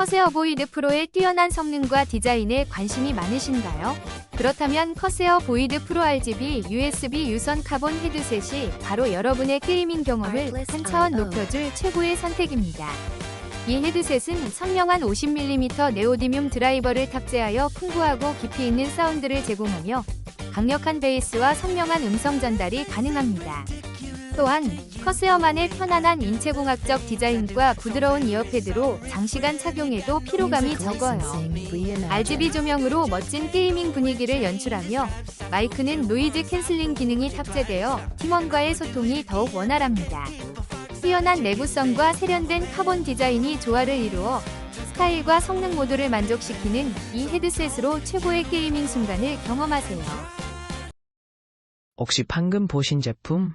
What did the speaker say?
커세어 보이드 프로의 뛰어난 성능과 디자인에 관심이 많으신가요? 그렇다면 커세어 보이드 프로 RGB USB 유선 카본 헤드셋이 바로 여러분의 게이밍 경험을 한 차원 높여줄 최고의 선택입니다. 이 헤드셋은 선명한 50mm 네오디뮴 드라이버를 탑재하여 풍부하고 깊이 있는 사운드를 제공하며 강력한 베이스와 선명한 음성 전달이 가능합니다. 또한 커세어만의 편안한 인체공학적 디자인과 부드러운 이어패드로 장시간 착용해도 피로감이 적어요. RGB 조명으로 멋진 게이밍 분위기를 연출하며 마이크는 노이즈 캔슬링 기능이 탑재되어 팀원과의 소통이 더욱 원활합니다. 뛰어난 내구성과 세련된 카본 디자인이 조화를 이루어 스타일과 성능 모두를 만족시키는 이 헤드셋으로 최고의 게이밍 순간을 경험하세요. 혹시 방금 보신 제품